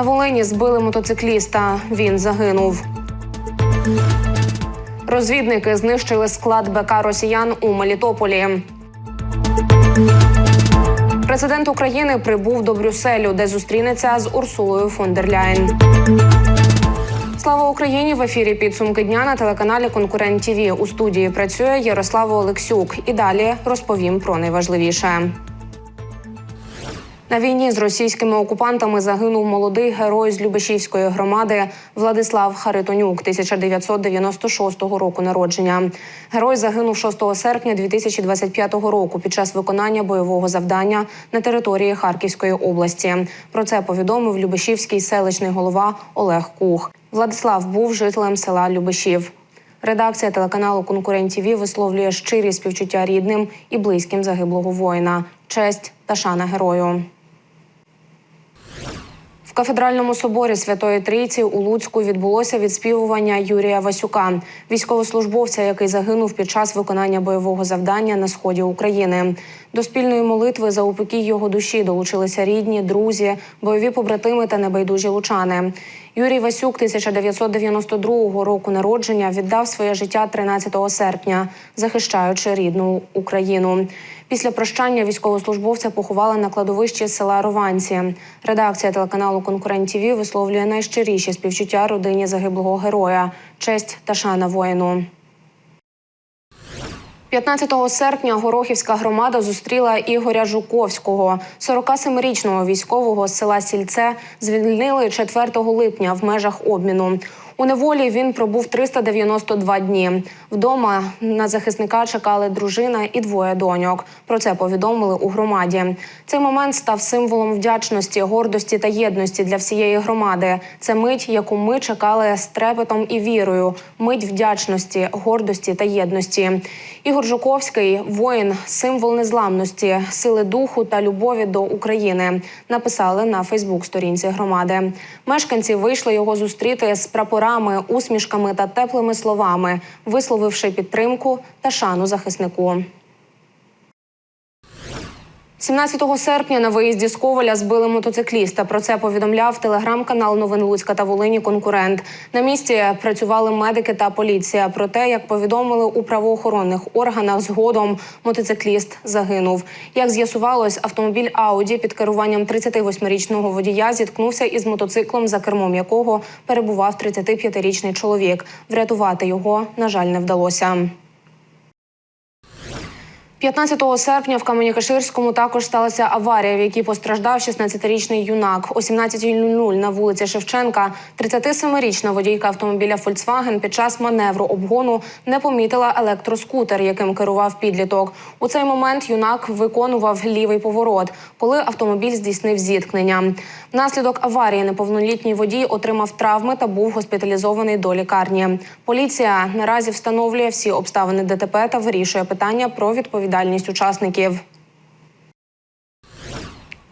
На Волині збили мотоцикліста. Він загинув. Розвідники знищили склад БК росіян у Мелітополі. Президент України прибув до Брюсселю, де зустрінеться з Урсулою фон дер Ляєн. Слава Україні! В ефірі підсумки дня на телеканалі Конкурент ТІВІ. У студії працює Ярослава Олексюк. І далі розповім про найважливіше. На війні з російськими окупантами загинув молодий герой з Любешівської громади Владислав Харитонюк, 1996 року народження. Герой загинув 6 серпня 2025 року під час виконання бойового завдання на території Харківської області. Про це повідомив Любешівський селищний голова Олег Кух. Владислав був жителем села Любешів. Редакція телеканалу Конкурент ТІВІ висловлює щирі співчуття рідним і близьким загиблого воїна. Честь та шана герою. В кафедральному соборі Святої Трійці у Луцьку відбулося відспівування Юрія Васюка, військовослужбовця, який загинув під час виконання бойового завдання на сході України. До спільної молитви за упокій його душі долучилися рідні, друзі, бойові побратими та небайдужі лучани. Юрій Васюк, 1992 року народження, віддав своє життя 13 серпня, захищаючи рідну Україну. Після прощання військовослужбовця поховали на кладовищі села Рованці. Редакція телеканалу Конкурент ТІВІ висловлює найщиріші співчуття родині загиблого героя, честь та шана воїну. 15 серпня Горохівська громада зустріла Ігоря Жуковського, 47-річного військового з села Сільце. Звільнили 4 липня в межах обміну. У неволі він пробув 392 дні. Вдома на захисника чекали дружина і двоє доньок. Про це повідомили у громаді. Цей момент став символом вдячності, гордості та єдності для всієї громади. Це мить, яку ми чекали з трепетом і вірою. Мить вдячності, гордості та єдності. Ігор Жуковський воїн, символ незламності, сили духу та любові до України. Написали на Фейсбук-сторінці громади. Мешканці вийшли його зустріти з прапорами, усмішками та теплими словами, висловивши підтримку та шану захиснику. 17 серпня на виїзді з Коваля збили мотоцикліста. Про це повідомляв телеграм-канал Новин Луцька та Волині. Конкурент на місці працювали медики та поліція. Проте, як повідомили у правоохоронних органах, згодом мотоцикліст загинув. Як з'ясувалось, автомобіль Ауді під керуванням 38-річного водія зіткнувся із мотоциклом, за кермом якого перебував 35-річний чоловік. Врятувати його на жаль не вдалося. 15 серпня в Камені-Каширському також сталася аварія, в якій постраждав 16-річний юнак. О 17.00 на вулиці Шевченка 37-річна водійка автомобіля Volkswagen під час маневру обгону не помітила електроскутер, яким керував підліток. У цей момент юнак виконував лівий поворот, коли автомобіль здійснив зіткнення. Внаслідок аварії неповнолітній водій отримав травми та був госпіталізований до лікарні. Поліція наразі встановлює всі обставини ДТП та вирішує питання про відповідальність учасників.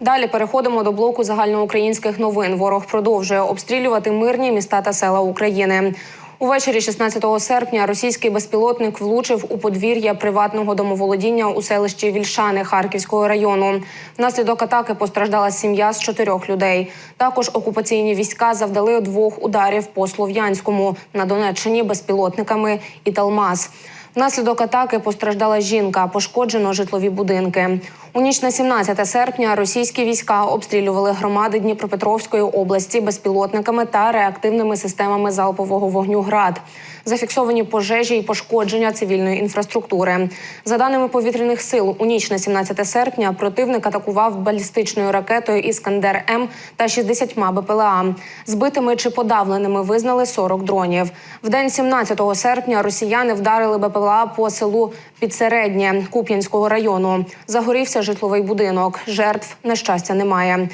Далі переходимо до блоку загальноукраїнських новин. Ворог продовжує обстрілювати мирні міста та села України. Увечері 16 серпня російський безпілотник влучив у подвір'я приватного домоволодіння у селищі Вільшани Харківського району. Внаслідок атаки постраждала сім'я з чотирьох людей. Також окупаційні війська завдали двох ударів по Слов'янському на Донеччині безпілотниками і Талмаз. Внаслідок атаки постраждала жінка, пошкоджено житлові будинки. У ніч на 17 серпня російські війська обстрілювали громади Дніпропетровської області безпілотниками та реактивними системами залпового вогню ГРАД. Зафіксовані пожежі і пошкодження цивільної інфраструктури. За даними повітряних сил, у ніч на 17 серпня противник атакував балістичною ракетою Іскандер М та 60 БПЛА. Збитими чи подавленими визнали 40 дронів. В день 17 серпня росіяни вдарили БПЛА по селу Підсереднє Куп'янського району. Загорівся житловий будинок. Жертв на щастя немає.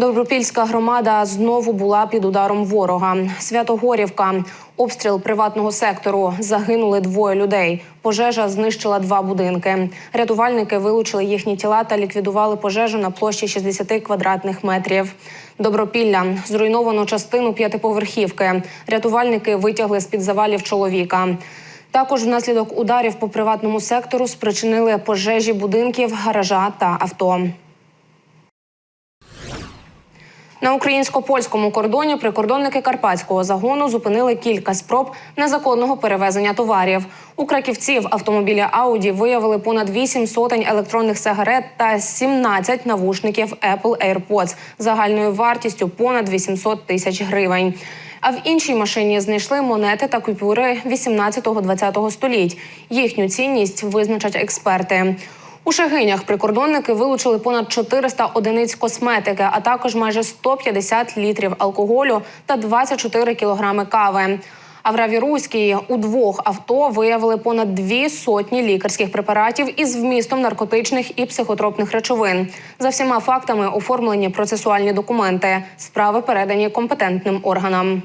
Добропільська громада знову була під ударом ворога. Святогорівка, обстріл приватного сектору. Загинули двоє людей. Пожежа знищила два будинки. Рятувальники вилучили їхні тіла та ліквідували пожежу на площі 60 квадратних метрів. Добропілля зруйновано частину п'ятиповерхівки. Рятувальники витягли з під завалів чоловіка. Також внаслідок ударів по приватному сектору спричинили пожежі будинків, гаража та авто. На українсько-польському кордоні прикордонники карпатського загону зупинили кілька спроб незаконного перевезення товарів. У краківці в автомобілі Ауді виявили понад 8 сотень електронних сигарет та 17 навушників Apple AirPods загальною вартістю понад 800 тисяч гривень. А в іншій машині знайшли монети та купюри 18-20 століть. Їхню цінність визначать експерти. У Шагинях прикордонники вилучили понад 400 одиниць косметики, а також майже 150 літрів алкоголю та 24 кілограми кави. А в Равіруській у двох авто виявили понад дві сотні лікарських препаратів із вмістом наркотичних і психотропних речовин. За всіма фактами оформлені процесуальні документи. Справи передані компетентним органам.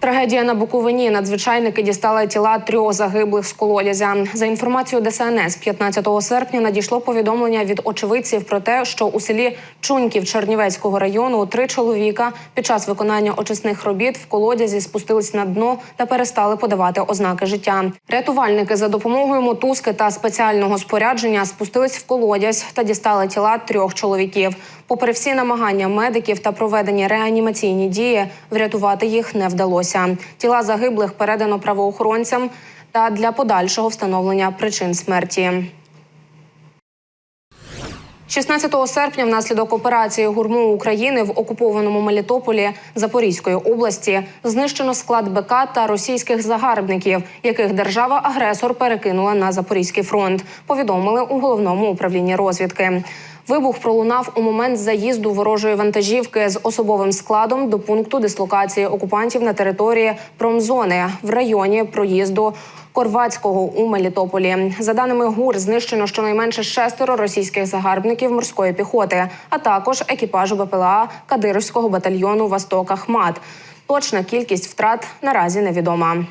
Трагедія на Буковині. Надзвичайники дістали тіла трьох загиблих з колодязя. За інформацією ДСНС, 15 серпня надійшло повідомлення від очевидців про те, що у селі Чуньків Чернівецького району три чоловіка під час виконання очисних робіт в колодязі спустились на дно та перестали подавати ознаки життя. Рятувальники за допомогою мотузки та спеціального спорядження спустились в колодязь та дістали тіла трьох чоловіків. Попри всі намагання медиків та проведені реанімаційні дії, врятувати їх не вдалося. Тіла загиблих передано правоохоронцям та для подальшого встановлення причин смерті. 16 серпня внаслідок операції гурму України в окупованому Мелітополі Запорізької області знищено склад БК та російських загарбників, яких держава-агресор перекинула на Запорізький фронт. Повідомили у головному управлінні розвідки. Вибух пролунав у момент заїзду ворожої вантажівки з особовим складом до пункту дислокації окупантів на території промзони в районі проїзду Корвацького у Мелітополі. За даними ГУР, знищено щонайменше шестеро російських загарбників морської піхоти, а також екіпажу БПЛА Кадировського батальйону Восток Ахмат. Точна кількість втрат наразі невідома.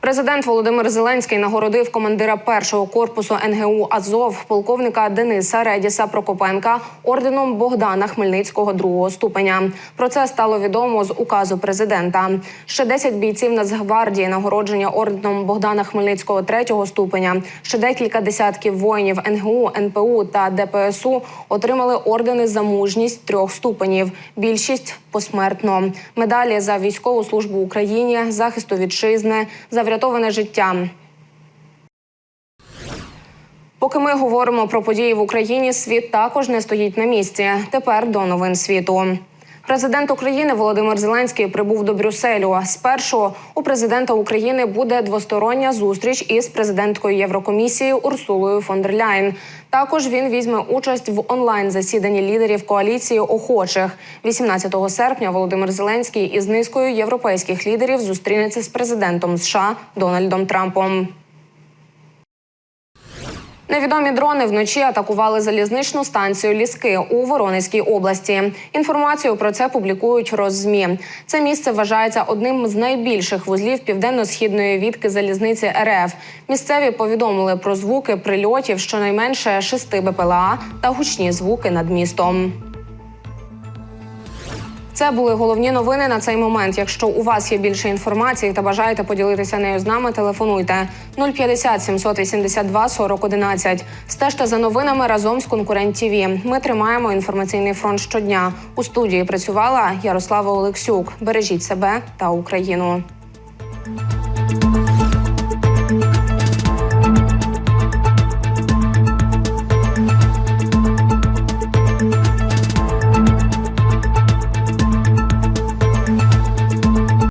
Президент Володимир Зеленський нагородив командира першого корпусу НГУ Азов полковника Дениса Редіса Прокопенка орденом Богдана Хмельницького другого ступеня. Про це стало відомо з указу президента. Ще 10 бійців Нацгвардії нагородження орденом Богдана Хмельницького третього ступеня. Ще декілька десятків воїнів НГУ, НПУ та ДПСУ отримали ордени за мужність трьох ступенів. Більшість посмертно. Медалі за військову службу Україні, захисту вітчизни, за врятоване життя. Поки ми говоримо про події в Україні, світ також не стоїть на місці. Тепер до новин світу. Президент України Володимир Зеленський прибув до Брюсселю. Спершу у президента України буде двостороння зустріч із президенткою Єврокомісії Урсулою фон дер Ляйн. Також він візьме участь в онлайн засіданні лідерів коаліції охочих. 18 серпня Володимир Зеленський із низкою європейських лідерів зустрінеться з президентом США Дональдом Трампом. Невідомі дрони вночі атакували залізничну станцію Ліски у Воронезькій області. Інформацію про це публікують Роззмі. Це місце вважається одним з найбільших вузлів південно-східної відки залізниці РФ. Місцеві повідомили про звуки прильотів щонайменше шести БПЛА та гучні звуки над містом. Це були головні новини на цей момент. Якщо у вас є більше інформації та бажаєте поділитися нею з нами, телефонуйте 050 782 40 11. Стежте за новинами разом з конкурент ТВ. Ми тримаємо інформаційний фронт щодня. У студії працювала Ярослава Олексюк. Бережіть себе та Україну.